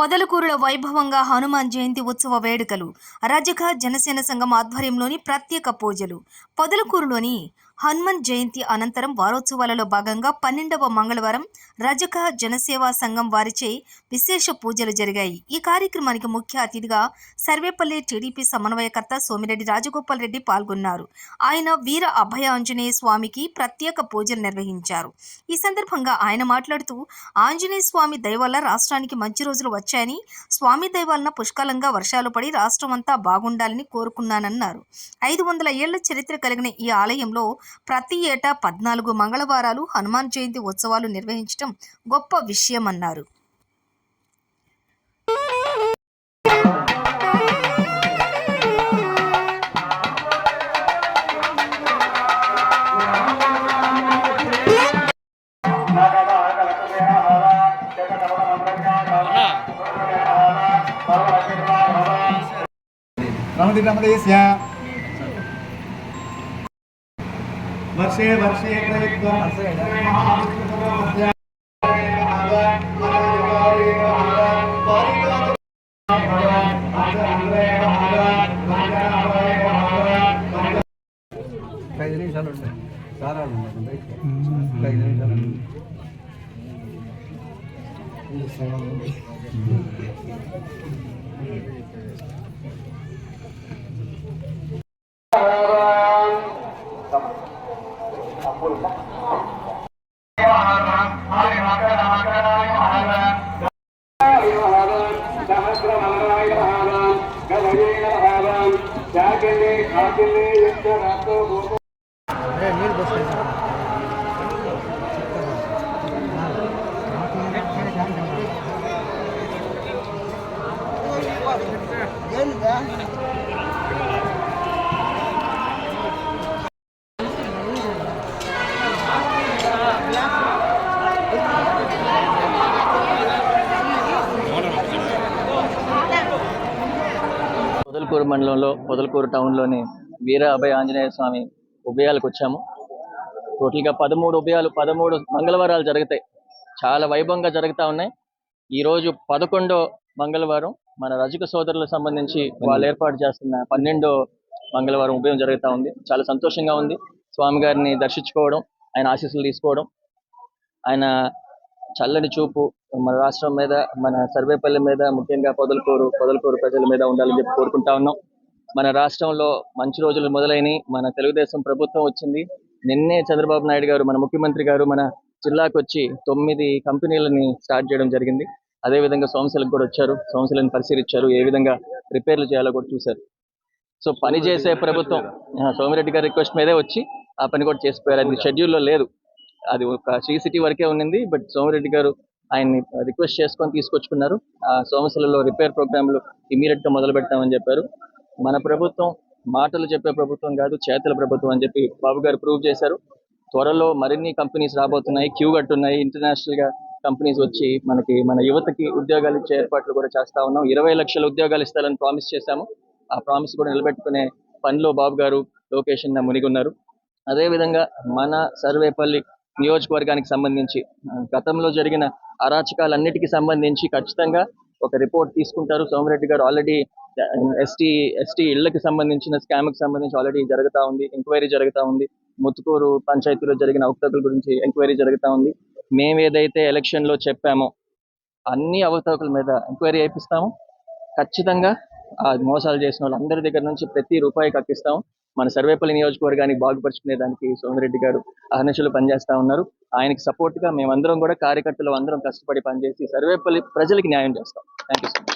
పొదలకూరులో వైభవంగా హనుమాన్ జయంతి ఉత్సవ వేడుకలు. రజక జనసేన సంఘం ఆధ్వర్యంలోని ప్రత్యేక పూజలు. పొదలకూరులోని హనుమన్ జయంతి అనంతరం వారోత్సవాలలో భాగంగా పన్నెండవ మంగళవారం రజక జనసేవా సంఘం వారిచే విశేష పూజలు జరిగాయి. ఈ కార్యక్రమానికి ముఖ్య అతిథిగా సర్వేపల్లి టీడీపీ సమన్వయకర్త సోమిరెడ్డి రాజగోపాల్ రెడ్డి పాల్గొన్నారు. ఆయన వీర అభయ ఆంజనేయ స్వామికి ప్రత్యేక పూజలు నిర్వహించారు. ఈ సందర్భంగా ఆయన మాట్లాడుతూ ఆంజనేయ స్వామి దయవల్ల రాష్ట్రానికి మంచి రోజులు వచ్చాయని స్వామి దైవాలన పుష్కలంగా వర్షాలు పడి రాష్ట్రం అంతా బాగుండాలని కోరుకున్నానన్నారు. ఐదు వందల ఏళ్ళ చరిత్ర కలిగిన ఈ ఆలయంలో ప్రతి ఏటా పద్నాలుగు మంగళవారాలు హనుమాన్ జయంతి ఉత్సవాలు నిర్వహించడం గొప్ప విషయమన్నారు Ramadi वर्षे वर्षे प्रयुक्तं ఐదు నిమిషాలు ఉంటాయి సారాలు ఉన్నాయి ఐదు నిమిషాలు పొదలకూరు మండలంలో పొదలకూరు టౌన్లోని వీర అభయ ఆంజనేయ స్వామి ఉభయాలకు వచ్చాము. టోటల్గా పదమూడు ఉభయాలు పదమూడు మంగళవారాలు జరుగుతాయి. చాలా వైభవంగా జరుగుతూ ఉన్నాయి. ఈరోజు పదకొండో మంగళవారం. మన రజక సోదరులకు సంబంధించి వాళ్ళు ఏర్పాటు చేస్తున్న పన్నెండో మంగళవారం ఉభయం జరుగుతూ ఉంది. చాలా సంతోషంగా ఉంది. స్వామి గారిని దర్శించుకోవడం ఆయన ఆశీస్సులు తీసుకోవడం ఆయన చల్లని చూపు మన రాష్ట్రం మీద మన సర్వేపల్లి మీద ముఖ్యంగా పొదలకూరు పొదలకూరు ప్రజల మీద ఉండాలని చెప్పి కోరుకుంటా ఉన్నాం. మన రాష్ట్రంలో మంచి రోజులు మొదలైనవి మన తెలుగుదేశం ప్రభుత్వం వచ్చింది. నిన్నే చంద్రబాబు నాయుడు గారు మన ముఖ్యమంత్రి గారు మన జిల్లాకు వచ్చి తొమ్మిది కంపెనీలని స్టార్ట్ చేయడం జరిగింది. అదే విధంగా సోమశిలకు కూడా వచ్చారు. సోమశిలను పరిశీలించారు. ఏ విధంగా రిపేర్లు చేయాలో కూడా చూశారు. సో పని చేసే ప్రభుత్వం సోమిరెడ్డి గారి రిక్వెస్ట్ మీదే వచ్చి ఆ పని కూడా చేసిపోయారు. అది షెడ్యూల్లో లేదు. అది ఒక శ్రీ సిటీ వరకే ఉన్నింది. బట్ సోమిరెడ్డి గారు ఆయన్ని రిక్వెస్ట్ చేసుకొని తీసుకొచ్చుకున్నారు. ఆ సోమశిలలో రిపేర్ ప్రోగ్రాంలు ఇమీడియట్గా మొదలు పెడతామని చెప్పారు. మన ప్రభుత్వం మాటలు చెప్పే ప్రభుత్వం కాదు చేతల ప్రభుత్వం అని చెప్పి బాబు గారు ప్రూవ్ చేశారు. త్వరలో మరిన్ని కంపెనీస్ రాబోతున్నాయి. క్యూ కట్టున్నాయి. ఇంటర్నేషనల్గా కంపెనీస్ వచ్చి మనకి మన యువతకి ఉద్యోగాలు ఇచ్చే ఏర్పాట్లు కూడా చేస్తా ఉన్నాం. ఇరవై లక్షల ఉద్యోగాలు ఇస్తారని ప్రామిస్ చేశాము. ఆ ప్రామిస్ కూడా నిలబెట్టుకునే పనిలో బాబు గారు లోకేష్ అన్న మునిగున్నారు అదేవిధంగా మన సర్వేపల్లి నియోజకవర్గానికి సంబంధించి గతంలో జరిగిన అరాచకాలన్నిటికీ సంబంధించి ఖచ్చితంగా ఒక రిపోర్ట్ తీసుకుంటారు. సోమిరెడ్డి గారు ఆల్రెడీ ఎస్టీ ఎస్టీ ఇళ్ళకు సంబంధించిన స్కామ్కి సంబంధించి ఆల్రెడీ జరుగుతా ఉంది. ఎంక్వైరీ జరుగుతా ఉంది. ముత్తుకూరు పంచాయతీలో జరిగిన అవకతవకల గురించి ఎంక్వైరీ జరుగుతా ఉంది. మేము ఏదైతే ఎలక్షన్లో చెప్పామో అన్ని అవకతవకల మీద ఎంక్వైరీ చేపిస్తాము. ఖచ్చితంగా ఆ మోసాలు చేసిన వాళ్ళందరి దగ్గర నుంచి ప్రతి రూపాయి కక్కిస్తాము. మన సర్వేపల్లి నియోజకవర్గానికి బాగుపరుచుకునే దానికి సోమిరెడ్డి గారు అహర్నిశలు పనిచేస్తూ ఉన్నారు. ఆయనకి సపోర్ట్గా మేమందరం కూడా కార్యకర్తలు అందరం కష్టపడి పనిచేసి సర్వేపల్లి ప్రజలకి న్యాయం చేస్తాం. Thank you